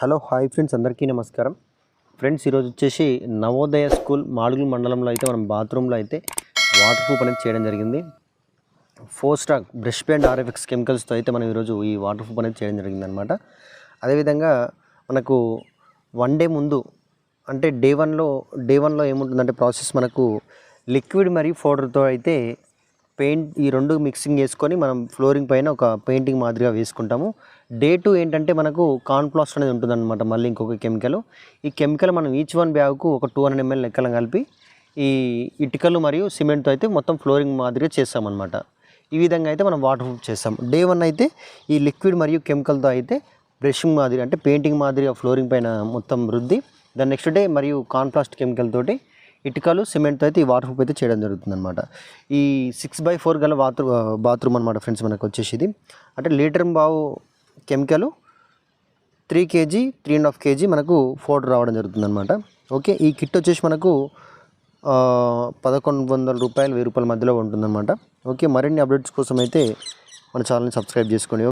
Hello hi friends అందరికీ నమస్కారం. Friends ఈరోజు వచ్చేసి నవోదయ స్కూల్ మాడుగుల మండలంలో అయితే మనం బాత్రూంలో అయితే వాటర్ ప్రూఫ్ అనేది చేయడం జరిగింది. Four stock brush paint RFX కెమికల్స్తో అయితే మనం ఈరోజు ఈ వాటర్ ప్రూఫ్ అనేది చేయడం జరిగింది అనమాట అదేవిధంగా మనకు వన్ డే ముందు అంటే డే వన్లో డే వన్లో ఏముంటుందంటే ప్రాసెస్ మనకు లిక్విడ్ మరియు పౌడర్తో అయితే పెయింట్ ఈ రెండు మిక్సింగ్ చేసుకొని మనం ఫ్లోరింగ్ పైన ఒక పెయింటింగ్ మాదిరిగా వేసుకుంటాము. డే టూ ఏంటంటే మనకు కాన్ప్లాస్ట్ అనేది ఉంటుందన్నమాట మళ్ళీ ఇంకొక కెమికల్ ఈ కెమికల్ మనం ఈచ్ వన్ బ్యాగ్కు ఒక టూ హండ్రెడ్ ఎంఎల్ లెక్కలను కలిపి ఈ ఇటుకలు మరియు సిమెంట్తో అయితే మొత్తం ఫ్లోరింగ్ మాదిరిగా చేస్తామన్నమాట. ఈ విధంగా అయితే మనం వాటర్ ప్రూఫ్ చేస్తాం. డే వన్ అయితే ఈ లిక్విడ్ మరియు కెమికల్తో అయితే బ్రషింగ్ మాదిరి అంటే పెయింటింగ్ మాదిరిగా ఫ్లోరింగ్ పైన మొత్తం రుద్ది దాని నెక్స్ట్ డే మరియు కాన్ప్లాస్ట్ కెమికల్ తోటి ఇటుకలు సిమెంట్తో అయితే ఈ వాటర్ ప్రూఫ్ అయితే చేయడం జరుగుతుందన్నమాట. ఈ సిక్స్ బై ఫోర్ గల బాత్రూమ్ బాత్రూమ్ అనమాట ఫ్రెండ్స్ మనకు వచ్చేసి అంటే లీటర్ బావు chemical three KG three and half KG మనకు ఫోటో రావడం జరుగుతుంది అనమాట ఓకే ఈ కిట్ వచ్చేసి మనకు పదకొండు వందల రూపాయలు వెయ్యి రూపాయల మధ్యలో ఉంటుందన్నమాట. ఓకే మరిన్ని అప్డేట్స్ కోసం అయితే మన ఛానల్ని సబ్స్క్రైబ్ చేసుకోండి.